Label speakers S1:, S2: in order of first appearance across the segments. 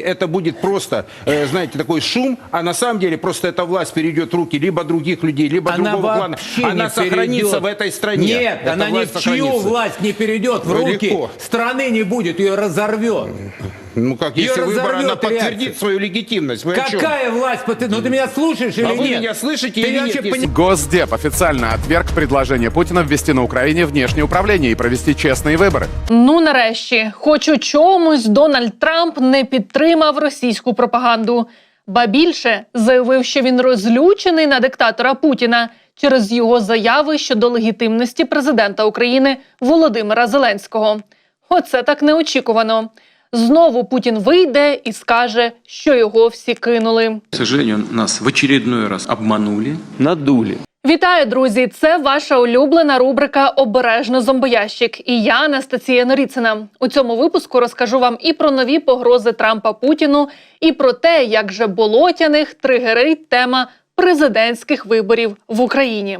S1: Это будет просто, э, знаете, такой шум, а на самом деле просто эта власть перейдет в руки либо других людей, либо
S2: Она
S1: другого клана. Она сохранится
S2: перейдет.
S1: в этой стране.
S2: Нет,
S1: Эта
S2: она ни в чью
S1: сохранится.
S2: власть не перейдет в руки.
S1: легко.
S2: Страны не будет, ее разорвет.
S1: Ну как,
S2: Её
S1: если выборы, она
S2: разорвет
S1: подтвердит
S2: реакция.
S1: свою легитимность. Вы о чем?
S2: Какая власть? подтвер- Ну ты меня слушаешь или
S1: А вы
S2: нет?
S1: меня слышите
S2: Ты
S1: или
S2: вообще
S1: нет, если-
S2: пони-
S3: Госдеп официально отверг предложение Путина ввести на Украине внешнее управление и провести честные выборы.
S4: Ну нарешті, хоч у чомусь Дональд Трамп не підтримав російську пропаганду. Ба більше заявив, що він розлючений на диктатора Путіна через його заяви щодо легітимності президента України Володимира Зеленського. Оце так неочікувано. Знову Путін вийде і скаже, що його всі кинули.
S5: К сожалению, нас в очередной раз обманули, надули.
S4: Вітаю, друзі! Це ваша улюблена рубрика Обережно зомбоящик. І я Анастасія Норіцина. У цьому випуску розкажу вам і про нові погрози Трампа Путіну, і про те, як же болотяних тригерить тема президентських виборів в Україні.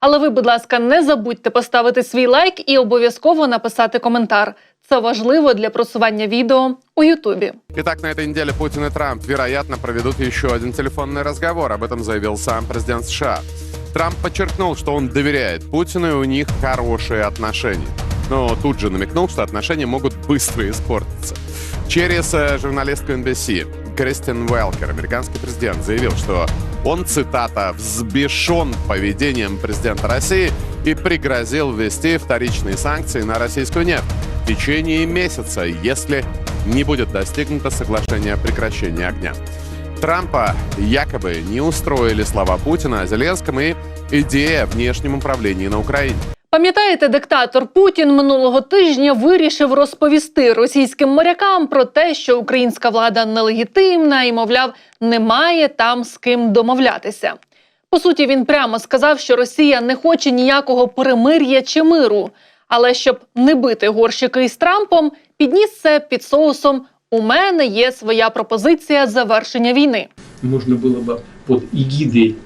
S4: Але ви, будь ласка, не забудьте поставити свій лайк і обов'язково написати коментар. Це важливо для просування відео у Ютубі.
S3: Итак, на этой неделе Путин и Трамп, вероятно, проведут еще один телефонный разговор. Об этом заявил сам президент США. Трамп подчеркнул, что он доверяет Путину и у них хорошие отношения. Но тут же намекнул, что отношения могут быстро испортиться. Через э, журналистку NBC Кристин Уэлкер, американский президент, заявил, что он, цитата, «взбешен поведением президента России и пригрозил ввести вторичные санкции на российскую нефть в течение месяца, если не будет достигнуто соглашение о прекращении огня. Трампа якобы не устроили слова Путина о Зеленском и идея о внешнем управлении на Украине.
S4: Пам'ятаєте, диктатор Путін минулого тижня вирішив розповісти російським морякам про те, що українська влада нелегітимна і, мовляв, немає там з ким домовлятися. По суті, він прямо сказав, що Росія не хоче ніякого перемир'я чи миру. Але щоб не бити горщики із Трампом, підніс це під соусом. У мене є своя пропозиція завершення війни.
S6: можно было бы под эгидой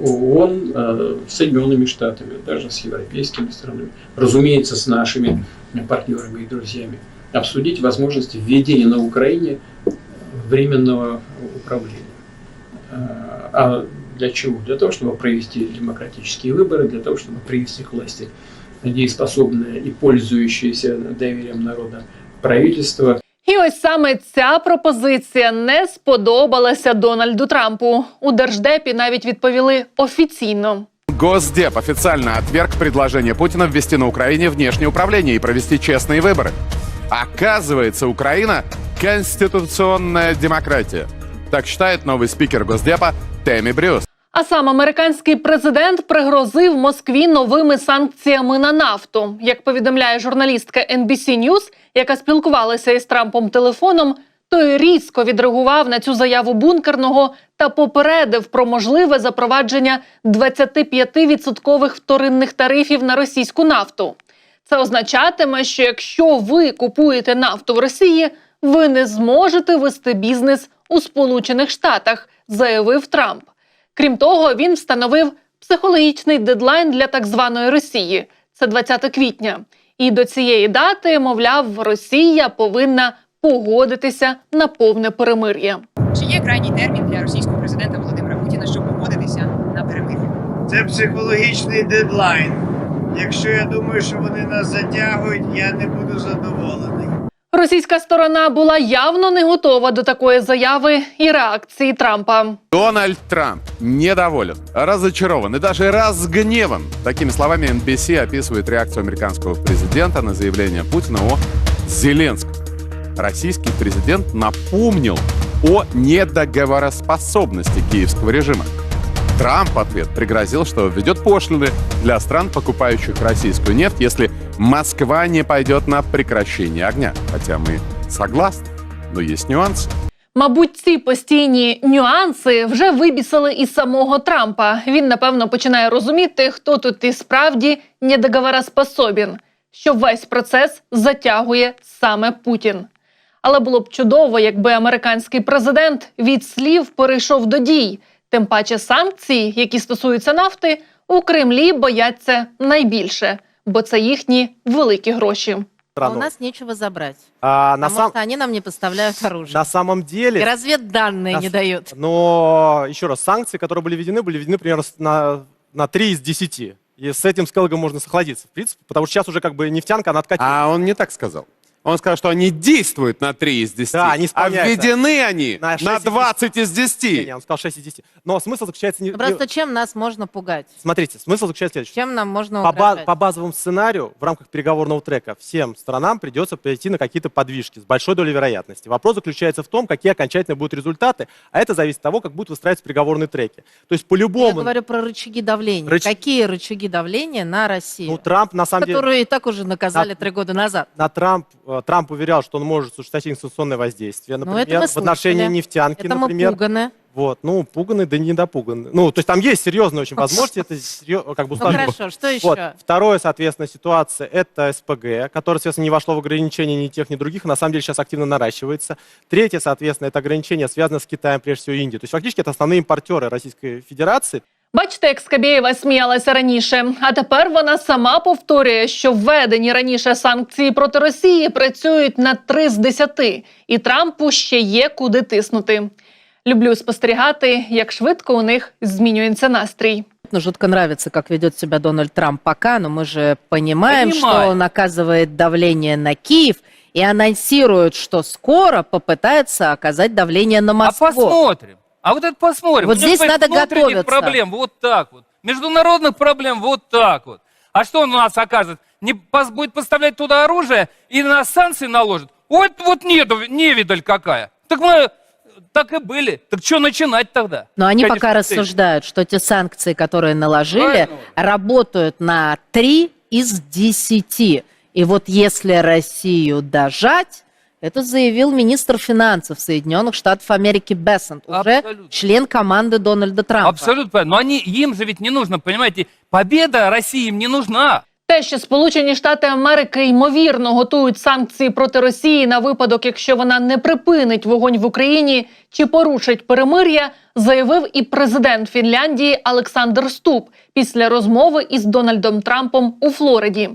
S6: ООН э, с Соединенными Штатами, даже с европейскими странами, разумеется, с нашими партнерами и друзьями, обсудить возможность введения на Украине временного управления. Э, А для чего? Для того, чтобы провести демократические выборы, для того, чтобы привести к власти дееспособное и пользующееся доверием народа правительство,
S4: І ось саме ця пропозиція не сподобалася Дональду Трампу. У держдепі навіть відповіли офіційно.
S3: Госдеп официально отверг предложение Путина ввести на Украине внешнее управление и провести честные выборы. Оказывается, Украина – конституционная демократия. Так считает новый спикер Госдепа Тэмми Брюс.
S4: А сам американський президент пригрозив Москві новими санкціями на нафту. Як повідомляє журналістка NBC News, яка спілкувалася із Трампом телефоном, той різко відреагував на цю заяву бункерного та попередив про можливе запровадження 25% вторинних тарифів на російську нафту. Це означатиме, що якщо ви купуєте нафту в Росії, ви не зможете вести бізнес у Сполучених Штатах, заявив Трамп. Крім того, він встановив психологічний дедлайн для так званої Росії це 20 квітня. І до цієї дати, мовляв, Росія повинна погодитися на повне перемир'я.
S7: Чи є крайній термін для російського президента Володимира Путіна, щоб погодитися на перемир'я?
S8: Це психологічний дедлайн. Якщо я думаю, що вони нас затягують, я не буду задоволений.
S4: Російська сторона була явно не готова до такої заяви і реакції Трампа.
S3: Дональд Трамп недоволен, разочарован и даже разгневан. Такими словами NBC описывает реакцию американского президента на заявление Путина о Зеленском. Российский президент напомнил о недоговороспособности киевского режима. Трамп в ответ пригрозил, что введет пошлины для стран, покупающих российскую нефть, если Москва не пойдет на прекращение огня. Хотя мы согласны, но есть нюансы.
S4: Мабуть, ці постійні нюанси вже вибісили і самого Трампа. Він напевно починає розуміти, хто тут і справді недоговороспособен, що весь процес затягує саме Путін. Але було б чудово, якби американський президент від слів перейшов до дій. Тим паче санкції, які стосуються нафти, у Кремлі бояться найбільше, бо це їхні великі гроші.
S9: страной.
S10: у нас нечего забрать.
S9: А, на,
S10: потому
S9: сам-
S10: что они нам не поставляют оружие.
S9: на самом
S10: И
S9: деле,
S10: разведданные
S9: на
S10: не
S9: с-
S10: дают.
S9: но еще раз, санкции, которые были введены, были введены примерно с- на, на 3 из 10. И с этим скеллогом можно сохладиться, в принципе, потому что сейчас уже как бы нефтянка, она откатилась.
S3: А он не так сказал. Он сказал, что они действуют на 3 из 10.
S9: Да, они
S3: а
S9: исполняются.
S3: введены они
S9: На
S3: на,
S9: 6 из
S3: 20 из 10.
S9: Не, не, он сказал 6 из 10. Но смысл заключается... Не,
S10: Ну, Просто чем нас можно пугать?
S9: Смотрите, смысл заключается в следующем.
S10: Чем нам можно
S9: По, ба-
S10: угрожать?
S9: по базовому сценарию в рамках переговорного трека всем странам придется перейти на какие-то подвижки с большой долей вероятности. Вопрос заключается в том, какие окончательно будут результаты, а это зависит от того, как будут выстраиваться переговорные треки. То есть
S10: Я
S9: по-любому,
S10: говорю про рычаги давления.
S9: Рыч-
S10: Какие рычаги давления на Россию?
S9: ну, Трамп на самом деле...
S10: Которые и так уже наказали
S9: На-
S10: три года назад.
S9: На Трамп, э, Трамп уверял, что он может осуществлять институционное воздействие,
S10: Ну,
S9: например,
S10: мы
S9: в отношении нефтянки,
S10: Это мы
S9: например.
S10: пуганы.
S9: Вот, ну, пуганы, да не допуганы. Ну, то есть там есть серьезные очень возможности, это как бы
S10: Ну хорошо, что еще?
S9: Вот. Второе, соответственно, ситуация – это СПГ, которое, соответственно, не вошло в ограничения ни тех, ни других, и на самом деле сейчас активно наращивается. Третье, соответственно, это ограничение связано с Китаем, прежде всего, Индией. То есть фактически это основные импортеры Российской Федерации.
S4: Бачите, як Скабєєва сміялася раніше. А тепер вона сама повторює, що введені раніше санкції проти Росії працюють на 3 з 10, і Трампу ще є куди тиснути. Люблю спостерігати, як швидко у них змінюється настрій.
S10: Ну, жутко нравится, как ведет себя Дональд Трамп пока, но мы же понимаем, что
S2: Понимаем.
S10: он оказывает давление на Киев и анонсирует, что скоро попытается оказать давление на
S2: А
S10: Москву.
S2: посмотрим. А вот это посмотрим.
S10: Вот здесь надо готовиться.
S2: проблем вот так вот. Международных проблем вот так вот. А что он у нас окажет? Не пос- будет поставлять туда оружие и на санкции наложит? Вот, вот нету, невидаль какая. Так мы так и были. Так что начинать тогда?
S10: Но они
S2: Конечно,
S10: пока рассуждают, что те санкции, которые наложили,
S2: Правильно.
S10: работают на 3 из 10. И вот если Россию дожать, это заявил министр финансов Соединенных Штатов Америки Бессент, уже
S2: Абсолютно.
S10: член команды Дональда Трампа.
S2: Абсолютно правильно. Но они, им же ведь не нужно, понимаете, победа России им не нужна.
S4: Те, що Сполучені Штати Америки ймовірно готують санкції проти Росії на випадок, якщо вона не припинить вогонь в Україні чи порушить перемир'я, заявив і президент Фінляндії Олександр Ступ після розмови із Дональдом Трампом у Флориді.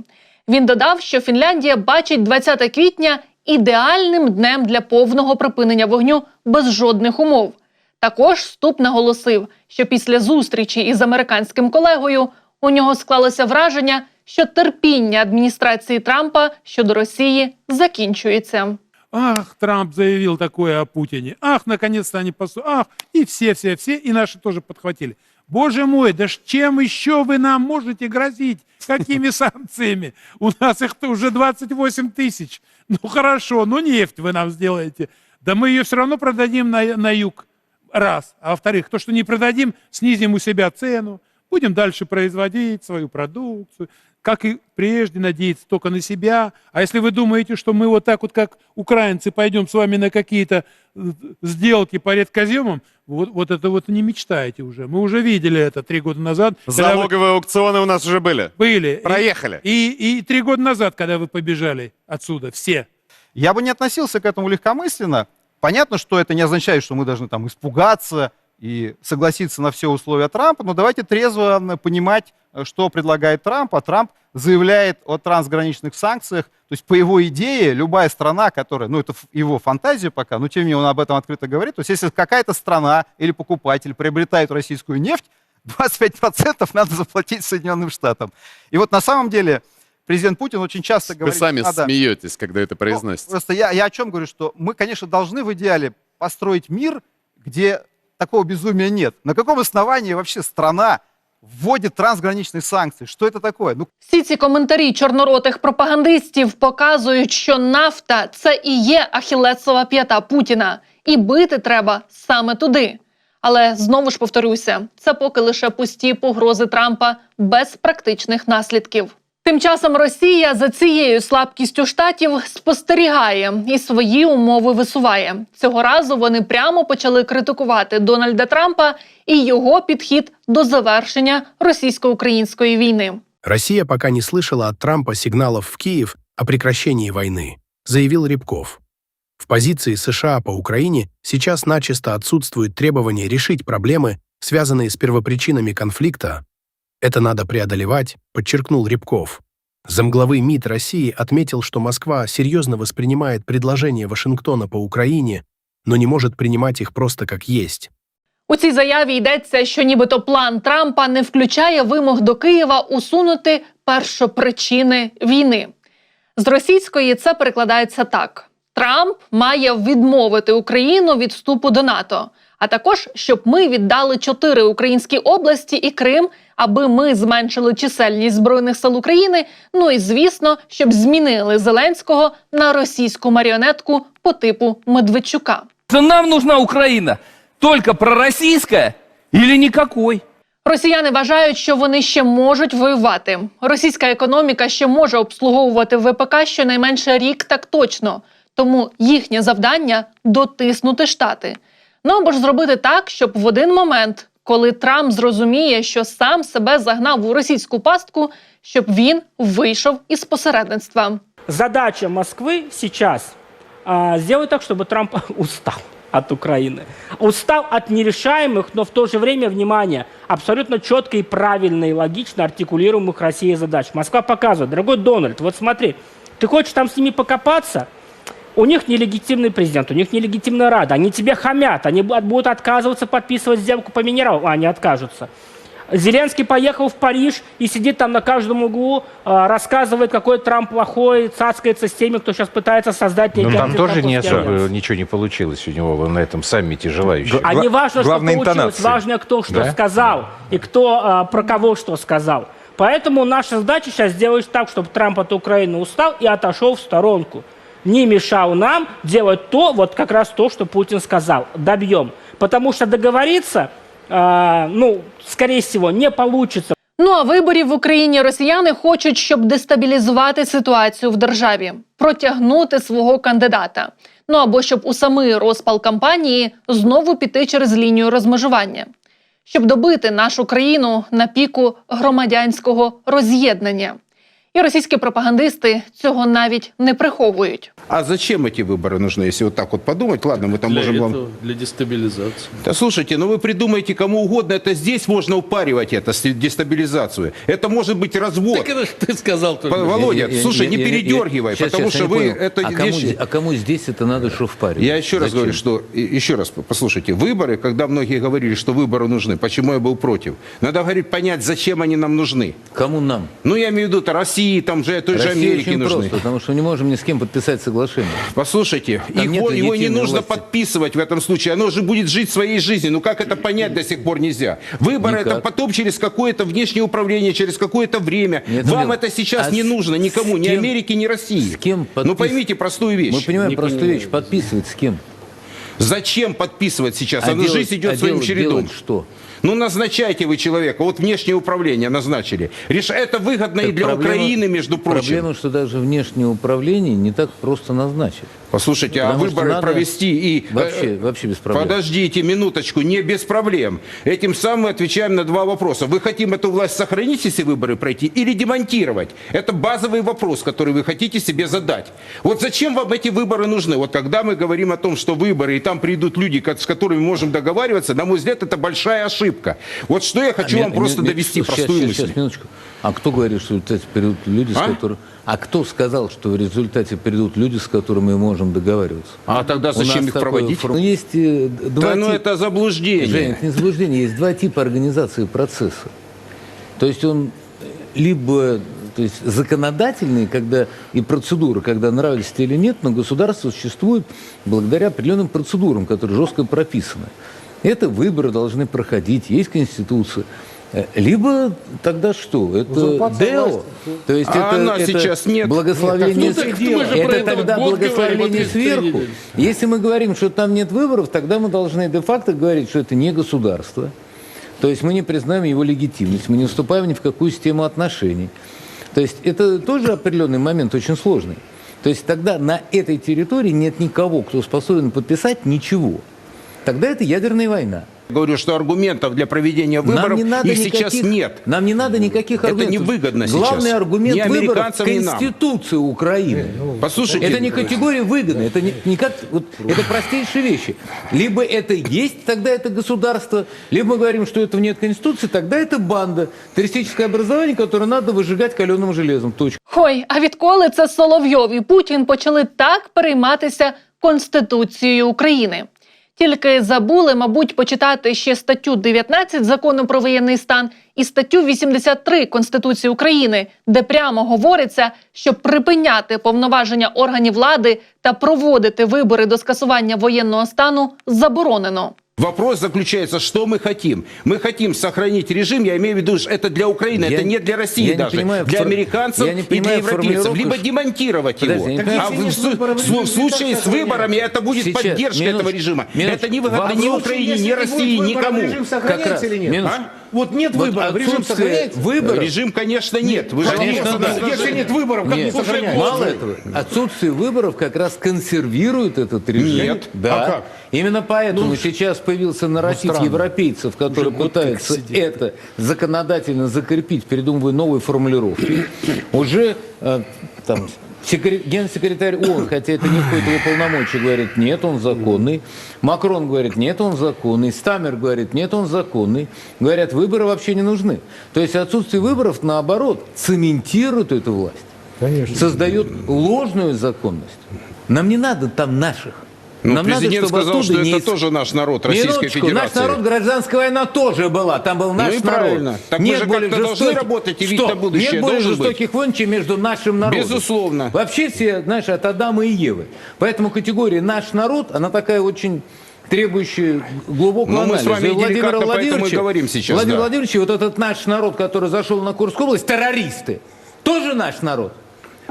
S4: Він додав, що Фінляндія бачить 20 квітня ідеальним днем для повного припинення вогню без жодних умов. Також Ступ наголосив, що після зустрічі із американським колегою у нього склалося враження, що терпіння адміністрації Трампа щодо Росії закінчується.
S11: Ах, Трамп заявил такое о Путине. Ах, наконец-то они посу... Ах, и все, все, все, и наши тоже подхватили. Боже мой, да чем еще вы нам можете грозить? Какими санкциями? У нас их-то уже 28 тысяч. Ну хорошо, ну нефть вы нам сделаете. Да мы ее все равно продадим на, на юг. Раз. А во-вторых, то, что не продадим, снизим у себя цену. Будем дальше производить свою продукцию. Как и прежде, надеяться только на себя. А если вы думаете, что мы вот так вот, как украинцы, пойдем с вами на какие-то э, сделки по редкоземам, вот, вот это вот не мечтайте уже. Мы уже видели это три года назад. когда вы
S3: Залоговые аукционы у нас уже были.
S11: были.
S3: Проехали.
S11: И, и, и три года назад, когда вы побежали отсюда, все.
S12: Я бы не относился к этому легкомысленно. Понятно, что это не означает, что мы должны там испугаться и согласиться на все условия Трампа, но давайте трезво понимать, э, что предлагает Трамп, а Трамп заявляет о трансграничных санкциях. То есть по его идее любая страна, которая, ну это его фантазия пока, но тем не менее он об этом открыто говорит, то есть если какая-то страна или покупатель приобретает российскую нефть, 25% надо заплатить Соединенным Штатам. И вот на самом деле президент Путин очень часто
S3: Вы
S12: говорит...
S3: сами
S12: надо-
S3: смеетесь, когда это
S12: ну,
S3: произносите.
S12: Просто я, я о чем говорю, что мы, конечно, должны в идеале построить мир, где такого безумия нет. На каком основании вообще страна вводит трансграничные санкции? Что это такое? Ну,
S4: Всі ці коментарі чорноротих пропагандистів показують, що нафта це і є ахілесова п'ята Путіна, і бити треба саме туди. Але знову ж повторюся, це поки лише пусті погрози Трампа без практичних наслідків. Тим часом Росія за цією слабкістю штатів спостерігає і свої умови висуває. Цього разу вони прямо почали критикувати Дональда Трампа і його підхід до завершення російсько-української війни.
S13: Россия пока не слышала от Трампа сигналов в Киев о прекращении войны, заявил Рябков. В позиции США по Украине сейчас начисто отсутствует требование решить проблемы, связанные с первопричинами конфликта. Это надо преодолевать, подчеркнул Рябков. Замглавы МИД России отметил, что Москва серьезно воспринимает предложения Вашингтона по Украине, но не может принимать их просто как есть.
S4: У цій заяві йдеться, що нібито план Трампа не включає вимог до Києва усунути першопричини війни. З російської це перекладається так: Трамп має відмовити Україну від вступу до НАТО, а також щоб ми віддали чотири українські області і Крим, аби ми зменшили чисельність збройних сил України. Ну і звісно, щоб змінили Зеленського на російську маріонетку по типу Медведчука.
S2: Что нам нужна Украина только пророссийская или никакой?
S4: Росіяни вважають, що вони ще можуть воювати. Російська економіка ще може обслуговувати ВПК щонайменше рік так точно. Тому їхнє завдання дотиснути штати. Ну або ж зробити так, щоб в один момент, коли Трамп зрозуміє, що сам себе загнав у російську пастку, щоб він вийшов із посередництва.
S14: Задача Москвы сейчас а, сделать так, чтобы Трамп устал от Украины. Устал от нерешаемых, но в то же время, внимание, абсолютно четко и правильно и логично артикулируемых Россией задач. Москва показывает, дорогой Дональд, вот смотри, ты хочешь там с ними покопаться? У них нелегитимный президент, у них нелегитимная рада, они тебе хамят, они бу- будут отказываться подписывать сделку по минералам, а, они откажутся. Зеленский поехал в Париж и сидит там на каждом углу, а, рассказывает, какой Трамп плохой, цацкается с теми, кто сейчас пытается создать
S15: Ну,
S14: некий
S15: там тоже не особо ничего не получилось у него на этом саммите желающих.
S14: А не важно, что получилось,
S15: интонации.
S14: важно, кто что
S15: Да?
S14: сказал и кто а, про кого что сказал. Поэтому наша задача сейчас сделать так, чтобы Трамп от Украины устал и отошел в сторонку. Не мешал нам делать то, вот как раз то, что Путин сказал. Добьем. Потому что договориться, а, ну, скорее всего, не получится.
S4: Ну а виборів в Україні росіяни хочуть, щоб дестабілізувати ситуацію в державі, протягнути свого кандидата. Ну або щоб у самий розпал кампанії знову піти через лінію розмежування, щоб добити нашу країну на піку громадянського роз'єднання. І російські пропагандисти цього навіть не приховують.
S1: А зачем эти выборы нужны, если вот так вот подумать? Ладно, мы там можем вам...
S16: для дестабилизации.
S1: Да слушайте, ну вы придумаете кому угодно, это здесь можно упаривать это, с- дестабилизацию. Это может быть развод.
S16: Так это ж ты сказал только.
S1: По- Володя, слушай, не передергивай, потому что вы это
S16: а кому,
S1: вещи...
S16: зе- а кому здесь это надо, что впаривать?
S1: Я еще раз
S16: Зачем?
S1: говорю, что и- еще раз послушайте, выборы, когда многие говорили, что выборы нужны, почему я был против? Надо говорить, понять, зачем они нам нужны.
S16: Кому нам?
S1: Ну, я имею в виду, то России, там же, той же
S16: России
S1: Америке
S16: очень
S1: нужны.
S16: просто, потому что не можем ни с кем подписать соглашение.
S1: Послушайте,
S16: Там
S1: его,
S16: нет
S1: его не нужно
S16: власти.
S1: подписывать в этом случае. Оно же будет жить своей жизнью. Ну как это понять до сих пор нельзя? Выборы это
S16: Никак.
S1: потом через какое-то внешнее управление, через какое-то время.
S16: Нет,
S1: Вам
S16: ну,
S1: это сейчас
S16: а
S1: не нужно никому, ни
S16: кем-
S1: Америке, ни России.
S16: С кем
S1: Ну
S16: подпис-
S1: поймите простую вещь.
S16: Мы понимаем
S1: Не
S16: простую
S1: понимаю.
S16: вещь. Подписывать с кем?
S1: Зачем подписывать сейчас?
S16: А
S1: Оно
S16: делать-
S1: жизнь идет
S16: а
S1: своим
S16: делать-
S1: чередом.
S16: делать что?
S1: Ну назначайте вы человека. Вот внешнее управление назначили. Реш... Это выгодно и
S16: Так
S1: для
S16: проблема-
S1: Украины, между прочим.
S16: Проблема, что даже внешнее управление не так просто назначить.
S1: Послушайте, а
S16: Потому что
S1: выборы
S16: надо-
S1: провести и...
S16: Вообще,
S1: э,
S16: вообще без проблем.
S1: Подождите минуточку, не без проблем. Этим самым мы отвечаем на два вопроса. Вы хотим эту власть сохранить, если выборы пройти, или демонтировать? Это базовый вопрос, который вы хотите себе задать. Вот зачем вам эти выборы нужны? Вот когда мы говорим о том, что выборы, и там придут люди, с которыми мы можем договариваться, на мой взгляд, это большая ошибка. Вот что я хочу
S16: А,
S1: вам
S16: ми-
S1: просто
S16: ми-
S1: довести
S16: слушай,
S1: простую
S16: щас,
S1: мысль.
S16: щас, минуточку. А кто говорит, что в результате придут люди, с
S1: А?
S16: которыми... А кто сказал, что в результате придут люди, с которыми мы можем договариваться?
S1: А тогда зачем их проводить?
S16: фор- Ну, есть э, два
S1: Да ну
S16: типа-
S1: это заблуждение.
S16: Жень, это не заблуждение. Есть два типа организации процесса. То есть он либо то есть законодательный, когда и процедуры, когда нравится тебе или нет, но государство существует благодаря определенным процедурам, которые жестко прописаны. Это выборы должны проходить, есть конституция. Э, Либо тогда что? Это
S12: Узурпация
S16: ДЭО.
S12: власти.
S16: То есть
S1: А
S16: это,
S1: она
S16: это
S1: сейчас нет.
S16: благословение,
S1: Нет, так том-то и
S16: это тогда
S1: говорим,
S16: благословение
S1: вот 33
S16: сверху. Если мы говорим, что там нет выборов, тогда мы должны де-факто говорить, что это не государство. То есть мы не признаем его легитимность, мы не вступаем ни в какую систему отношений. То есть это тоже определенный момент очень сложный. То есть тогда на этой территории нет никого, кто способен подписать ничего. Тогда это ядерная война.
S1: Говорю, что аргументов для проведения
S16: Нам
S1: выборов
S16: не надо
S1: их
S16: никаких,
S1: сейчас нет.
S16: Нам не надо никаких
S1: Это
S16: аргументов.
S1: невыгодно
S16: Главный
S1: сейчас.
S16: аргумент
S1: Ни
S16: выборов –
S1: американцам, ни нам.
S16: Конституция Украины.
S1: Послушайте,
S16: Это не категория выгоды, это не, не как, вот, это простейшие вещи. Либо это есть, тогда это государство, либо мы говорим, что этого нет Конституции, тогда это банда, террористическое образование, которое надо выжигать каленым железом. Точка.
S4: Ой, а відколи це Соловйов і Путін почали так перейматися Конституцією України? Тільки забули, мабуть, почитати ще статтю 19 закону про воєнний стан і статтю 83 Конституції України, де прямо говориться, що припиняти повноваження органів влади та проводити вибори до скасування воєнного стану заборонено.
S1: Вопрос заключается, что мы хотим. Мы хотим сохранить режим, я имею в виду, что это для Украины,
S16: Я-
S1: это не для России
S16: я не
S1: даже,
S16: понимаю,
S1: для
S16: фор-
S1: американцев
S16: я не
S1: и для
S16: понимаю
S1: европейцев.
S16: формулировку,
S1: Либо
S16: что-
S1: демонтировать его.
S16: Подожди, я не
S1: А
S16: понимаю.
S1: в, су- су- в случае с выборами это будет
S16: Сейчас,
S1: поддержка этого
S16: минуточку,
S1: режима.
S16: минуточку.
S1: Это не выгодно
S16: Вопрос,
S1: ни Украине, ни России, никому.
S16: Как раз. Минуточку.
S1: Вот нет
S16: Вот отсутствие выборов.
S1: Режим, конечно, нет. Вы же
S16: Конечно,
S1: не-
S16: да.
S1: Если нет выборов, как
S16: Нет,
S1: не сохраняется?
S16: Мало этого, отсутствие выборов как раз консервирует этот режим.
S1: Нет.
S16: Да.
S1: А как?
S16: Именно поэтому сейчас появился нарратив
S1: странно.
S16: европейцев, которые пытаются это законодательно закрепить, придумывая новые формулировки. Уже э, там секре- генсекретарь ООН, хотя это не входит в его полномочия, говорит, нет, он законный. Макрон говорит, нет, он законный. Стамер говорит, нет, он законный. Говорят, выборы вообще не нужны. То есть отсутствие выборов, наоборот, цементирует эту власть создает ложную законность. Нам не надо там наших.
S1: Ну,
S16: Нам надо,
S1: президент
S16: чтобы
S1: сказал, что
S16: не
S1: это
S16: из-
S1: тоже наш народ Российской
S16: Минуточку,
S1: Федерации.
S16: наш народ, гражданская война тоже была. Там был наш
S1: Ну и
S16: народ.
S1: правильно. Так мы
S16: нет
S1: же
S16: более
S1: как-то должны
S16: жестоких-
S1: работать и видеть на будущее.
S16: Нет более
S1: Должен быть.
S16: жестоких войн, чем между нашим народом.
S1: Безусловно.
S16: Вообще все, знаешь, от Адама и Евы. Поэтому категория «наш народ», она такая очень требующая глубокого
S1: Ну, мы
S16: анализа.
S1: с вами
S16: И Владимира
S1: деликатно поэтому и
S16: Владимировича-
S1: говорим сейчас,
S16: Владимир
S1: да.
S16: Владимирович, вот этот наш народ, который зашел на Курскую область, террористы, тоже наш народ.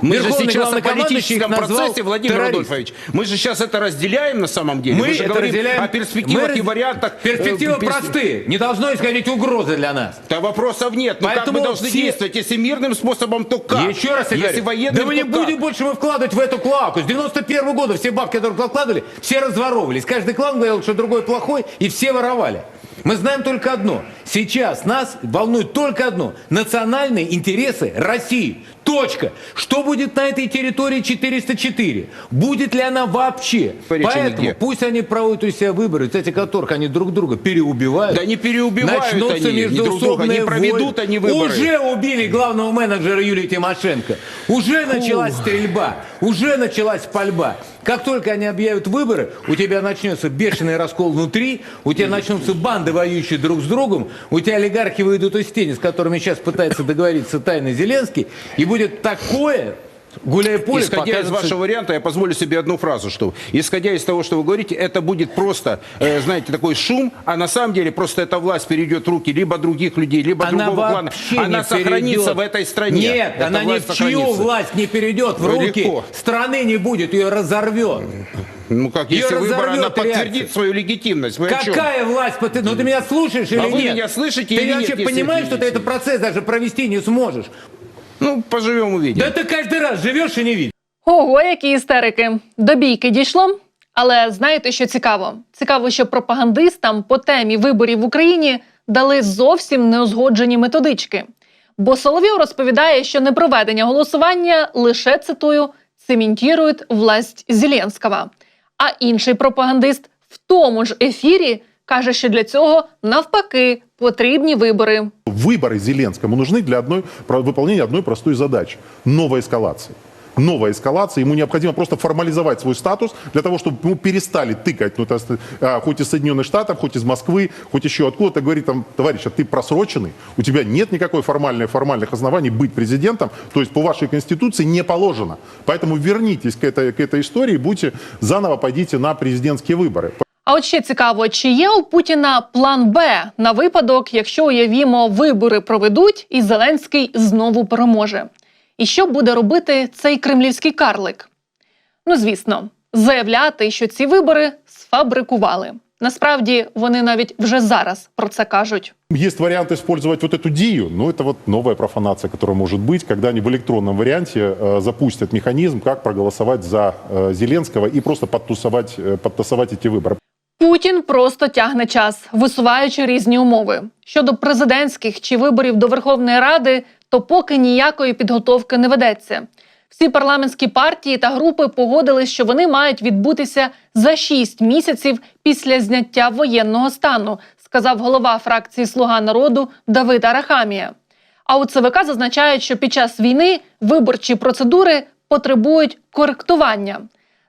S1: Мы же сейчас о политическом процессе, Владимир
S16: террористами.
S1: Рудольфович. Мы же сейчас это разделяем на самом деле.
S16: Мы
S1: Мы же
S16: это
S1: говорим
S16: разделяем.
S1: о перспективах
S16: Мы
S1: и вариантах. э,
S16: Перспективы
S1: перс-
S16: простые. Не должно исходить угрозы для нас.
S1: Да вопросов нет. Но как
S16: Поэтому
S1: мы должны
S16: все-
S1: действовать? Если мирным способом, то как?
S16: Еще раз я
S1: Если
S16: говорю,
S1: военным,
S16: да мы не
S1: как?
S16: будем больше мы вкладывать в эту клаку. С 91 года все бабки, которые вкладывали, все разворовывались. Каждый клан говорил, что другой плохой, и все воровали. Мы знаем только одно. Сейчас нас волнует только одно. Национальные интересы России. Точка. Что будет на этой территории 404? Будет ли она вообще?
S1: Речи
S16: Поэтому
S1: нигде.
S16: пусть они проводят у себя выборы, кстати, которых они друг друга переубивают.
S1: Да не переубивают
S16: Начнутся
S1: они ни друг друга, не проведут
S16: войны.
S1: они выборы.
S16: Уже убили главного менеджера Юлии Тимошенко. Уже началась стрельба. Уже началась пальба. Как только они объявят выборы, у тебя начнется бешеный раскол внутри, у тебя начнутся банды, воюющие друг с другом, у тебя олигархи выйдут из тени, с которыми сейчас пытается договориться тайный Зеленский, и будет такое, гуляя поле,
S1: Исходя из
S16: покажется-
S1: вашего варианта, я позволю себе одну фразу, что исходя из того, что вы говорите, это будет просто, э, знаете, такой шум, а на самом деле просто эта власть перейдет в руки либо других людей, либо
S16: Она
S1: другого клана.
S16: вообще
S1: Она сохранится
S16: перейдет.
S1: в этой стране.
S16: Нет,
S1: Эта
S16: она ни в чью
S1: сохранится.
S16: власть не перейдет в руки.
S1: легко.
S16: Страны не будет, ее разорвет.
S1: Ну как,
S16: Её
S1: если выбор, она подтвердит
S16: реакция.
S1: свою легитимность. Вы?
S16: Какая власть? под- Ну ты меня слушаешь или
S1: А вы
S16: нет?
S1: меня слышите
S16: Ты
S1: или нет,
S16: вообще
S1: если
S16: понимаешь, что ты этот процесс даже провести не сможешь?
S1: Ну, поживем увидим.
S16: Да ты каждый раз живешь и не видишь.
S4: Ого, які істерики. До бійки дійшло. Але знаєте, що цікаво? Цікаво, що пропагандистам по темі виборів в Україні дали зовсім неузгоджені методички. Бо Соловйов розповідає, що непроведення голосування лише цитую цементують власть Зеленського. А інший пропагандист в тому ж ефірі каже, що для цього навпаки потрібні вибори.
S17: Выборы Зеленскому нужны для одной, выполнения одной простой задачи – новой эскалации. Новая эскалация, ему необходимо просто формализовать свой статус для того, чтобы ему перестали тыкать, ну, то есть, а, хоть из Соединенных Штатов, хоть из Москвы, хоть еще откуда-то, говорит там, товарищ, а ты просроченный, у тебя нет никакой формальной, формальных оснований быть президентом, то есть по вашей конституции не положено. Поэтому вернитесь к этой, к этой истории, будьте заново пойдите на президентские выборы.
S4: А от ще цікаво, чи є у Путіна план Б на випадок, якщо уявімо, вибори проведуть і Зеленський знову переможе. І що буде робити цей кремлівський карлик? Ну, звісно, заявляти, що ці вибори сфабрикували. Насправді вони навіть вже зараз про це кажуть.
S17: Есть вариант использовать вот эту ДИЮ, но это вот новая профанация, которая может быть, когда они в электронном варианте э, запустят механизм, как проголосовать за э, Зеленского и просто подтусовать, э, подтасовать эти выборы.
S4: Путін просто тягне час, висуваючи різні умови. Щодо президентських чи виборів до Верховної Ради, то поки ніякої підготовки не ведеться. Всі парламентські партії та групи погодили, що вони мають відбутися за 6 місяців після зняття воєнного стану, сказав голова фракції Слуга народу Давид Арахамія. А у ЦВК зазначають, що під час війни виборчі процедури потребують коректування.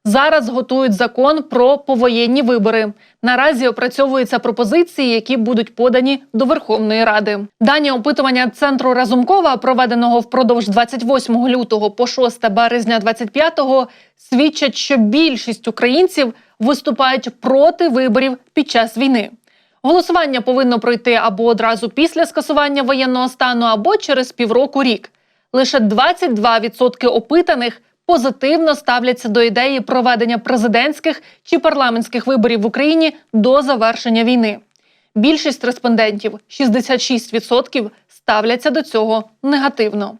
S4: Зараз готують закон про повоєнні вибори. Наразі опрацьовуються пропозиції, які будуть подані до Верховної Ради. Дані опитування центру Разумкова, проведеного впродовж 28 лютого по 6 березня 25-го, свідчать, що більшість українців виступають проти виборів під час війни. Голосування повинно пройти або одразу після скасування воєнного стану, або через півроку рік. Лише 22% опитаних позитивно ставляться до ідеї проведення президентських чи парламентських виборів в Україні до завершення війни. Більшість респондентів 66% ставляться до цього негативно.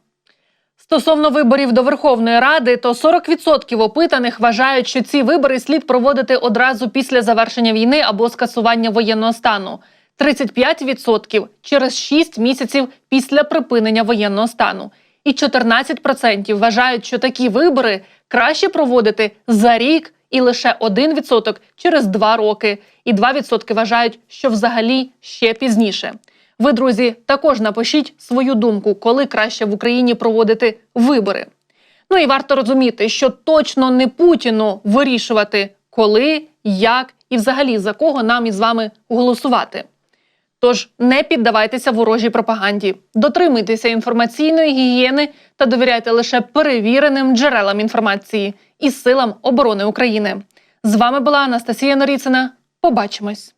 S4: Стосовно виборів до Верховної Ради, то 40% опитаних вважають, що ці вибори слід проводити одразу після завершення війни або скасування воєнного стану. 35% через 6 місяців після припинення воєнного стану. І 14% вважають, що такі вибори краще проводити за рік і лише 1% через 2 роки. І 2% вважають, що взагалі ще пізніше. Ви, друзі, також напишіть свою думку, коли краще в Україні проводити вибори. Ну і варто розуміти, що точно не Путіну вирішувати, коли, як і взагалі за кого нам із вами голосувати. Тож не піддавайтеся ворожій пропаганді, дотримуйтеся інформаційної гігієни та довіряйте лише перевіреним джерелам інформації і силам оборони України. З вами була Анастасія Норіцина. Побачимось.